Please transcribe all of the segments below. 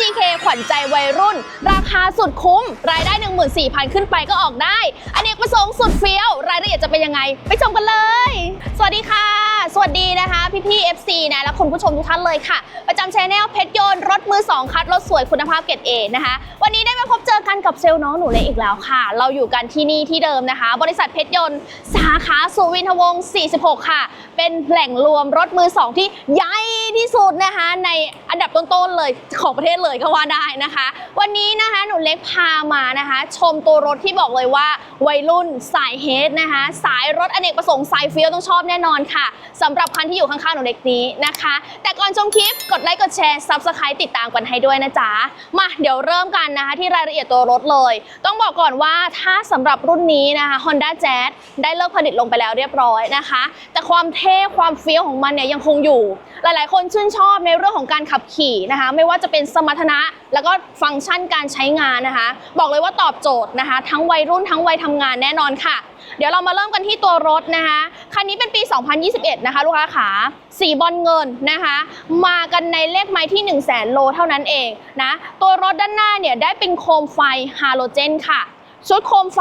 GK ขวัญใจวัยรุ่น ราคาสุดคุ้ม รายได้ 14,000 ขึ้นไปก็ออกได้อเนกประสงค์สุดเฟี้ยว รายละเอียดจะเป็นยังไง ไปชมกันเลย สวัสดีค่ะ สวัสดีนะคะพี่พี่ๆ FC นะและคุณผู้ชมทุกท่านเลยค่ะ ประจำชแนลเพชรยนต์รถมือ2คัดรถสวยคุณภาพเกรดเอนะคะ วันนี้ได้มาพบเจอกันกับเซลล์น้องหนูเล็กอีกแล้วค่ะ เราอยู่กันที่นี่ที่เดิมนะคะ บริษัทเพชรยนต์สาขาสุวินทวงศ์ 46 ค่ะ เป็นแหล่งรวมรถมือ2ที่ใหญ่ที่สุดนะคะ ในอันดับต้นๆเลยของประเทศเลยก็ว่าได้นะคะ วันนี้นะคะหนูเล็กพามานะคะ ชมตัวรถที่บอกเลยว่าวัยรุ่นสายเฮดนะคะ สายรถอเนกประสงค์สายเฟี้ยวต้องชอบแน่นอนค่ะสำหรับคันที่อยู่ข้างๆหนูเล็กนี้นะคะ แต่ก่อนชมคลิปกดไลค์กดแชร์ซับสไครต์ติดตามกันให้ด้วยนะจ๊ะมาเดี๋ยวเริ่มกันนะคะ ที่รายละเอียดตัวรถเลย ต้องบอกก่อนว่าถ้าสำหรับรุ่นนี้นะคะ Honda Jazz ได้เลิกผลิตลงไปแล้วเรียบร้อยนะคะ แต่ความเท่ความเฟี้ยวของมันเนี่ยยังคงอยู่ หลายๆ คนชื่นชอบในเรื่องของการขับขี่นะคะ ไม่ว่าจะเป็นสมรรถนะ แล้วก็ฟังก์ชันการใช้งานนะคะ บอกเลยว่าตอบโจทย์นะคะ ทั้งวัยรุ่นทั้งวัยทำงานแน่นอนค่ะ เดี๋ยวเรามาเริ่มกันที่ตัวรถนะคะ คันนี้เป็นปี 2021 นะคะ ลูกค้าขาสีบอลเงินนะคะ มากันในเลขไม้ที่ 1 0 0 0 0แสนโลเท่านั้นเองนะ ตัวรถด้านหน้าเนี่ยได้เป็นโคมไฟฮาโลเจนค่ะชุดโคมไฟ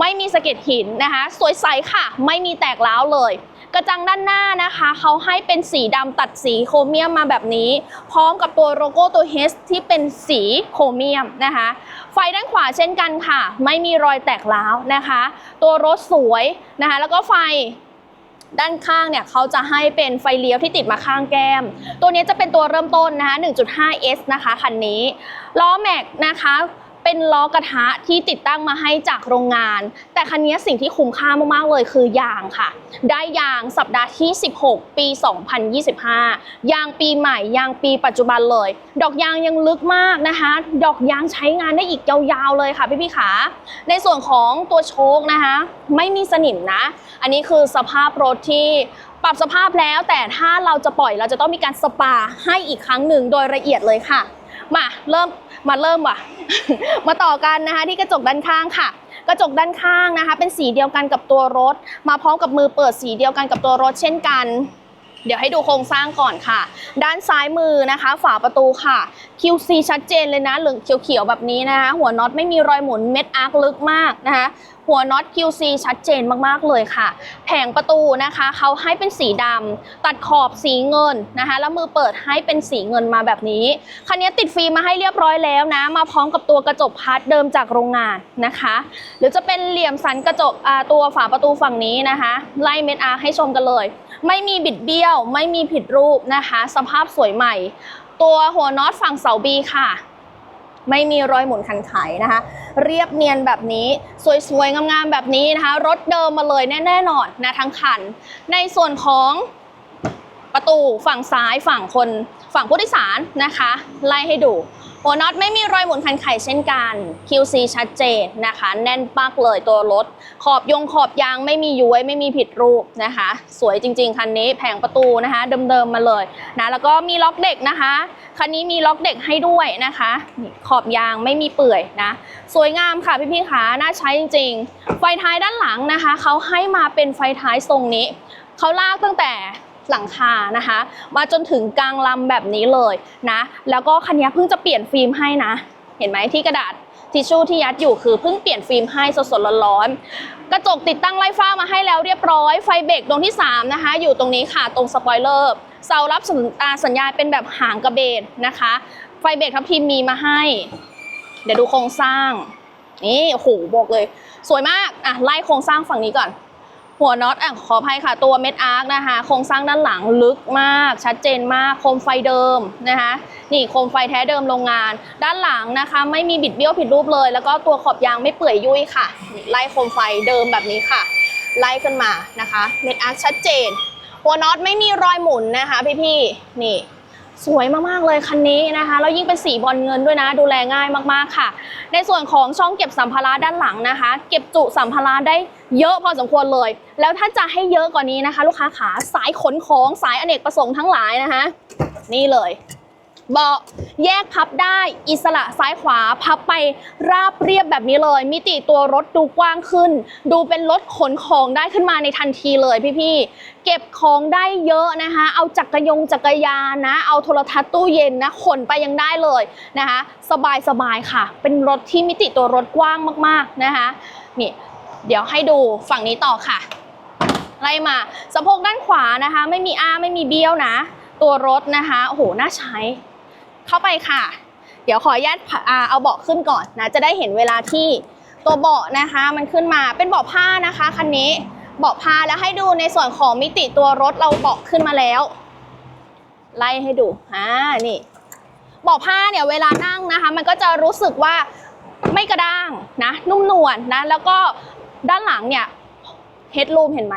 ไม่มีสะเก็ดหินนะคะ สวยใสค่ะ ไม่มีแตกร้าวเลย กระจังด้านหน้านะคะเขาให้เป็นสีดำตัดสีโครเมียมมาแบบนี้ พร้อมกับตัวโลโก้ตัว H ที่เป็นสีโครเมียมนะคะ ไฟด้านขวาเช่นกันค่ะ ไม่มีรอยแตกร้าวนะคะ ตัวรถสวยนะคะ แล้วก็ไฟด้านข้างเนี่ยเขาจะให้เป็นไฟเลี้ยวที่ติดมาข้างแก้ม ตัวนี้จะเป็นตัวเริ่มต้นนะคะ 1.5S นะคะคันนี้ล้อแม็กนะคะ เป็นล้อกระทะที่ติดตั้งมาให้จากโรงงาน แต่คันนี้สิ่งที่คุ้มค่ามาก ๆ เลยคือยางค่ะ ได้ยางสัปดาห์ที่ 16 ปี 2025 ยางปีใหม่ ยางปีปัจจุบันเลย ดอกยางยังลึกมากนะคะ ดอกยางใช้งานได้อีกยาวๆเลยค่ะพี่ๆขา ในส่วนของตัวโชคนะคะ ไม่มีสนิมนะ อันนี้คือสภาพรถที่ปรับสภาพแล้ว แต่ถ้าเราจะปล่อยเราจะต้องมีการสปาให้อีกครั้งหนึ่งโดยละเอียดเลยค่ะ มาเริ่มมาเริ่มว่ะ มาต่อกันนะคะที่กระจกด้านข้างค่ะ กระจกด้านข้างนะคะ เป็นสีเดียวกันกับตัวรถ มาพร้อมกับมือเปิดสีเดียวกันกับตัวรถเช่นกัน เดี๋ยวให้ดูโครงสร้างก่อนค่ะ ด้านซ้ายมือนะคะ ฝาประตูค่ะ QC ชัดเจนเลยนะเหลืองเขียวๆแบบนี้นะคะ หัวน็อตไม่มีรอยหมุนเม็ดอาร์คลึกมากนะคะ หัวน็อต QC ชัดเจนมากๆเลยค่ะ แผงประตูนะคะเขาให้เป็นสีดำตัดขอบสีเงินนะคะ แล้วมือเปิดให้เป็นสีเงินมาแบบนี้ คันนี้ติดฟิล์มมาให้เรียบร้อยแล้วนะ มาพร้อมกับตัวกระจกพัดเดิมจากโรงงานนะคะ หรือจะเป็นเหลี่ยมสันกระจกตัวฝาประตูฝั่งนี้นะคะ ไล่เม็ดอาร์ให้ชมกันเลย ไม่มีบิดเบี้ยว ไม่มีผิดรูปนะคะ สภาพสวยใหม่ ตัวหัวน็อตฝั่งเสาบีค่ะ ไม่มีรอยหมุนคันไขนะคะ เรียบเนียนแบบนี้ สวยๆ งามๆ แบบนี้นะคะ รถเดิมมาเลยแน่ๆนอนนะทั้งคัน ในส่วนของประตูฝั่งซ้ายฝั่งคนฝั่งผู้โดยสารนะคะ ไล่ให้ดู หัวน็อตไม่มีรอยหมุนคันไข่เช่นกัน QC ชัดเจนนะคะ แน่นปักเลยตัวรถ ขอบยงขอบยางไม่มีย้วยไม่มีผิดรูปนะคะ สวยจริง ๆ คันนี้แผงประตูนะคะ เดิมๆมาเลยนะแล้วก็มีล็อกเด็กนะคะ คันนี้มีล็อกเด็กให้ด้วยนะคะ ขอบยางไม่มีเปื่อยนะ สวยงามค่ะพี่ๆขาน่าใช้จริง ๆ ไฟท้ายด้านหลังนะคะเขาให้มาเป็นไฟท้ายทรงนี้เขาลากตั้งแต่ หลังคานะคะ มาจนถึงกลางลำแบบนี้เลยนะ แล้วก็คันนี้เพิ่งจะเปลี่ยนฟิล์มให้นะ เห็นไหมที่กระดาษทิชชู่ที่ยัดอยู่คือเพิ่งเปลี่ยนฟิล์มให้สดๆร้อนๆกระจกติดตั้งไล่ฟ้ามาให้แล้วเรียบร้อยไฟเบรกดวงที่ 3 นะคะ อยู่ตรงนี้ค่ะตรงสปอยเลอร์เสารับสัญสญญาณเป็นแบบหางกระเบนนะคะ ไฟเบรกทับทิมมีมาให้ เดี๋ยวดูโครงสร้างนี่โอ้โหบอกเลย สวยมากอะไล่โครงสร้างฝั่งนี้ก่อน หัวน็อตอะขออภัยค่ะ ตัวเม็ดอาร์คนะคะ โครงสร้างด้านหลังลึกมาก ชัดเจนมาก โคมไฟเดิมนะคะ นี่โคมไฟแท้เดิมโรงงาน ด้านหลังนะคะ ไม่มีบิดเบี้ยวผิดรูปเลย แล้วก็ตัวขอบยางไม่เปื่อยยุ่ยค่ะ ไล่โคมไฟเดิมแบบนี้ค่ะ ไล่ขึ้นมานะคะ เม็ดอาร์คชัดเจน หัวน็อตไม่มีรอยหมุนนะคะพี่ๆนี่ สวยมากๆเลยคันนี้นะคะแล้วยิ่งเป็นสีบอลเงินด้วยนะ ดูแลง่ายมากๆค่ะ ในส่วนของช่องเก็บสัมภาระด้านหลังนะคะ เก็บจุสัมภาระได้เยอะพอสมควรเลย แล้วถ้าจะให้เยอะกว่านี้นะคะ ลูกค้าขาสายขนของสายอเนกประสงค์ทั้งหลายนะคะ นี่เลย เบาะแยกพับได้อิสระซ้ายขวาพับไปราบเรียบแบบนี้เลย มิติตัวรถดูกว้างขึ้น ดูเป็นรถขนของได้ขึ้นมาในทันทีเลยพี่ๆเก็บของได้เยอะนะคะ เอาจักรยงจักรยานนะ เอาโทรทัศน์ตู้เย็นนะขนไปยังได้เลยนะคะ สบายสบายค่ะ เป็นรถที่มิติตัวรถกว้างมากๆนะคะนี่เดี๋ยวให้ดูฝั่งนี้ต่อค่ะไล่มาสะโพกด้านขวานะคะ ไม่มีอ้าไม่มีเบี้ยวนะ ตัวรถนะคะโอ้โหน่าใช้ เข้าไปค่ะ เดี๋ยวขออนุญาตเอาเบาะขึ้นก่อนนะ จะได้เห็นเวลาที่ตัวเบาะนะคะ มันขึ้นมาเป็นเบาะผ้านะคะคันนี้เบาะผ้าแล้วให้ดูในส่วนของมิติตัวรถเราเบาะขึ้นมาแล้ว ไล่ให้ดูอ่านี่เบาะผ้าเนี่ยเวลานั่งนะคะ มันก็จะรู้สึกว่าไม่กระด้างนะนุ่มนวลนะแล้วก็ด้านหลังเนี่ยเฮดรูมเห็นไหม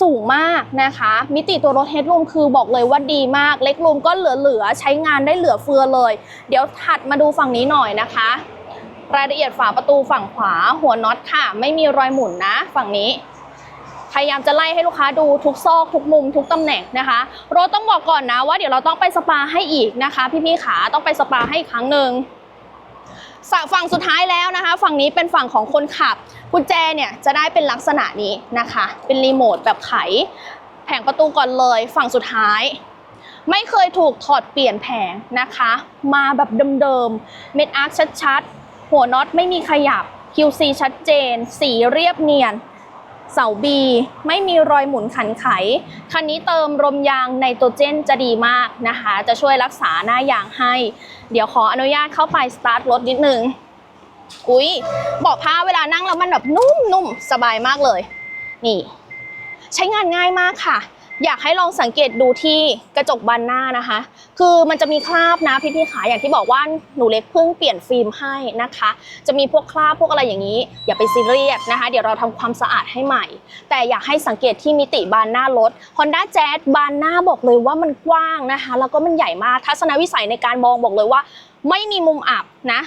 สูงมากนะคะ มิติตัวรถเฮดรูมคือบอกเลยว่าดีมาก เล็กรูมก็เหลือๆ ใช้งานได้เหลือเฟือเลย เดี๋ยวถัดมาดูฝั่งนี้หน่อยนะคะ รายละเอียดฝาประตูฝั่งขวาหัวน็อตค่ะ ไม่มีรอยหมุนนะ ฝั่งนี้พยายามจะไล่ให้ลูกค้าดูทุกซอกทุกมุมทุกตำแหน่งนะคะรถต้องบอกก่อนนะว่าเดี๋ยวเราต้องไปสปาให้อีกนะคะ พี่ๆขาต้องไปสปาให้อีกครั้งหนึ่ง ฝั่งสุดท้ายแล้วนะคะ ฝั่งนี้เป็นฝั่งของคนขับกุญแจเนี่ยจะได้เป็นลักษณะนี้นะคะ เป็นรีโมทแบบไข แผงประตูก่อนเลย ฝั่งสุดท้าย ไม่เคยถูกถอดเปลี่ยนแผงนะคะ มาแบบเดิมๆ เม็ดอาร์คชัดๆ หัวน็อตไม่มีขยับ QC ชัดเจน สีเรียบเนียน เสาบีไม่มีรอยหมุนขันไข คันนี้เติมลมยางไนโตรเจนจะดีมากนะคะ จะช่วยรักษาหน้ายางให้ เดี๋ยวขออนุญาตเข้าไปสตาร์ทรถนิดนึงอุ้ยเบาะผ้าเวลานั่งแล้วมันแบบนุ่มๆสบายมากเลย นี่ ใช้งานง่ายมากค่ะ อยากให้ลองสังเกตดูที่กระจกบานหน้านะคะ คือมันจะมีคราบนะพี่ๆขาอย่างที่บอกว่าหนูเล็กเพิ่งเปลี่ยนฟิล์มให้นะคะ จะมีพวกคราบพวกอะไรอย่างนี้ อย่าไปซีเรียสนะคะ เดี๋ยวเราทำความสะอาดให้ใหม่ แต่อยากให้สังเกตที่มิติบานหน้ารถ Honda Jazz บานหน้าบอกเลยว่ามันกว้างนะคะ แล้วก็มันใหญ่มากทัศนวิสัยในการมองบอกเลยว่า ไม่มีมุมอับนะ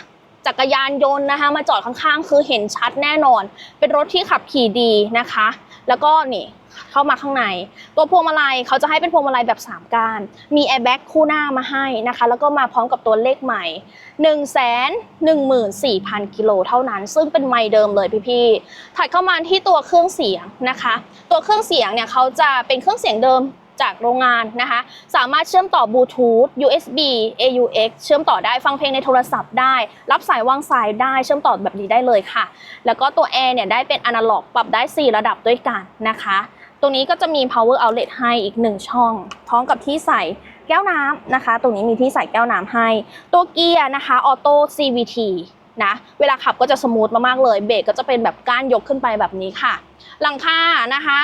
จักรยานยนต์นะคะ มาจอดข้างๆ คือเห็นชัดแน่นอน เป็นรถที่ขับขี่ดีนะคะ แล้วก็นี่เข้ามาข้างใน ตัวพวงมาลัยเขาจะให้เป็นพวงมาลัยแบบ 3ก้านมีแอร์แบ็กคู่หน้ามาให้นะคะ แล้วก็มาพร้อมกับตัวเลขใหม่ 1 1 4 0 0 0 กิโลเท่านั้น ซึ่งเป็นไม่เดิมเลยพี่ๆถัดเข้ามาที่ตัวเครื่องเสียงนะคะ ตัวเครื่องเสียงเนี่ยเขาจะเป็นเครื่องเสียงเดิม จากโรงงานนะคะ สามารถเชื่อมต่อบลูทูธ USB AUX เชื่อมต่อได้ฟังเพลงในโทรศัพท์ได้ รับสายวางสายได้เชื่อมต่อแบบนี้ได้เลยค่ะ แล้วก็ตัวแอร์เนี่ยได้เป็นอนาล็อกปรับได้ 4 ระดับด้วยกันนะคะ ตรงนี้ก็จะมี power outlet ให้อีก 1 ช่อง พร้อมกับที่ใส่แก้วน้ำนะคะ ตรงนี้มีที่ใส่แก้วน้ำให้ ตัวเกียร์นะคะออโต้ CVT นะเวลาขับก็จะสมูทมากๆเลย เบรกก็จะเป็นแบบก้านยกขึ้นไปแบบนี้ค่ะ หลังคานะคะ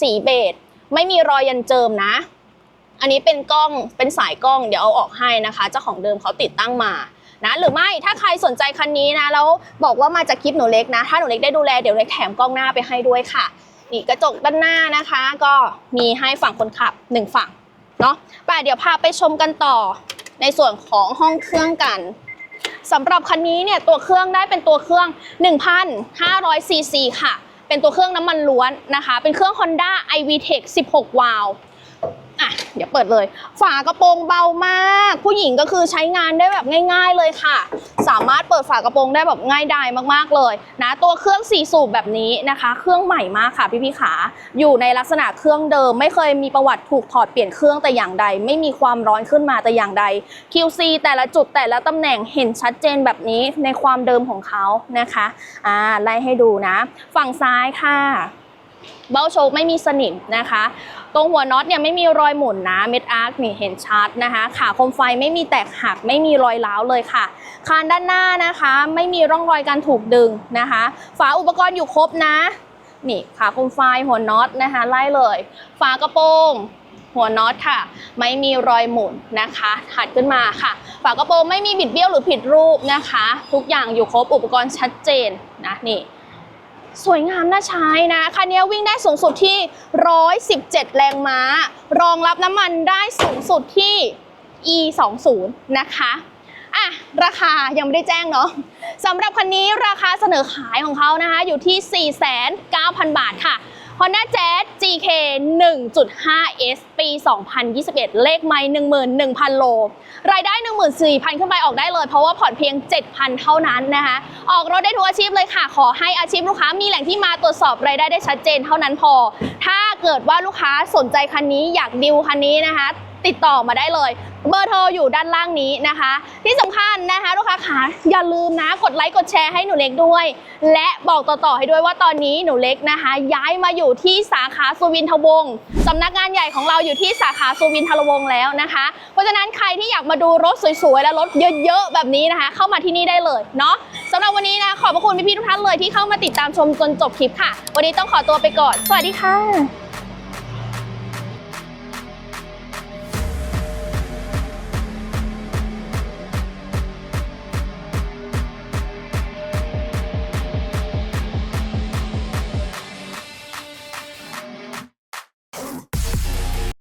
สีเบจ ไม่มีรอยยันเจิมนะ อันนี้เป็นกล้องเป็นสายกล้องเดี๋ยวเอาออกให้นะคะเจ้าของเดิมเขาติดตั้งมานะหรือไม่ถ้าใครสนใจคันนี้นะแล้วบอกว่ามาจากคลิปหนูเล็กนะ ถ้าหนูเล็กได้ดูแลเดี๋ยวเล็กแถมกล้องหน้าไปให้ด้วยค่ะนี่กระจกด้านหน้านะคะ ก็มีให้ฝั่งคนขับหนึ่งฝั่งเนาะไปเดี๋ยวพาไปชมกันต่อในส่วนของห้องเครื่องกันสำหรับคันนี้เนี่ยตัวเครื่องได้เป็นตัวเครื่อง 1,500ซีซีค่ะ เป็นตัวเครื่องน้ำมันล้วนนะคะ เป็นเครื่อง Honda iVTEC 16 วาล์ว อะเดี๋ยวเปิดเลย ฝากระโปรงเบามาก ผู้หญิงก็คือใช้งานได้แบบง่าย ๆเลยค่ะ สามารถเปิดฝากระโปรงได้แบบง่ายดายมากๆเลยนะตัวเครื่องสี่สูบแบบนี้นะคะ เครื่องใหม่มากค่ะพี่ๆขาอยู่ในลักษณะเครื่องเดิม ไม่เคยมีประวัติถูกถอดเปลี่ยนเครื่องแต่อย่างใด ไม่มีความร้อนขึ้นมาแต่อย่างใด QC แต่ละจุดแต่ละตำแหน่งเห็นชัดเจนแบบนี้ในความเดิมของเขานะคะอ่าไล่ให้ดูนะ ฝั่งซ้ายค่ะ เบ้าโชคไม่มีสนิมนะคะ ตรงหัวน็อตเนี่ยไม่มีรอยหมุนนะเม็ดอาร์คนี่เห็นชัดนะคะ ขาคมไฟไม่มีแตกหักไม่มีรอยร้าวเลยค่ะ คานด้านหน้านะคะ ไม่มีร่องรอยการถูกดึงนะคะ ฝาอุปกรณ์อยู่ครบนะ นี่ขาคมไฟหัวน็อตนะคะ ไล่เลย ฝากระโปรงหัวน็อตค่ะ ไม่มีรอยหมุนนะคะถัดขึ้นมาค่ะ ฝากระโปรงไม่มีบิดเบี้ยวหรือผิดรูปนะคะ ทุกอย่างอยู่ครบอุปกรณ์ชัดเจนนะนี่ สวยงามน่าใช้นะคันนี้วิ่งได้สูงสุดที่ 117 แรงม้า รองรับน้ำมันได้สูงสุดที่ e 2 0นะคะอะราคายังไม่ได้แจ้งเนาะสำหรับคันนี้ราคาเสนอขายของเขานะคะ อยู่ที่ 4,9,000 บาทค่ะ Honda Jazz GK 1.5S ปี 2021 เลขไม่11,000 โล รายได้ 14,000 ขึ้นไปออกได้เลย เพราะว่าผ่อนเพียง 7,000 เท่านั้นนะคะ ออกรถได้ทุกอาชีพเลยค่ะ ขอให้อาชีพลูกค้ามีแหล่งที่มาตรวจสอบรายได้ได้ชัดเจนเท่านั้นพอ ถ้าเกิดว่าลูกค้าสนใจคันนี้อยากดิวคันนี้นะคะ ติดต่อมาได้เลย เบอร์โทรอยู่ด้านล่างนี้นะคะ ที่สำคัญนะคะลูกค้าขาอย่าลืมนะกดไลค์กดแชร์ให้หนูเล็กด้วย และบอกต่อๆให้ด้วยว่าตอนนี้หนูเล็กนะคะ ย้ายมาอยู่ที่สาขาสุวินทวงศ์สำนักงานใหญ่ของเราอยู่ที่สาขาสุวินทวงศ์แล้วนะคะ เพราะฉะนั้นใครที่อยากมาดูรถสวยๆและรถเยอะๆแบบนี้นะคะ เข้ามาที่นี่ได้เลยเนาะสำหรับวันนี้นะขอบพระคุณพี่ๆทุกท่านเลยที่เข้ามาติดตามชมจนจบคลิปค่ะ วันนี้ต้องขอตัวไปก่อน สวัสดีค่ะ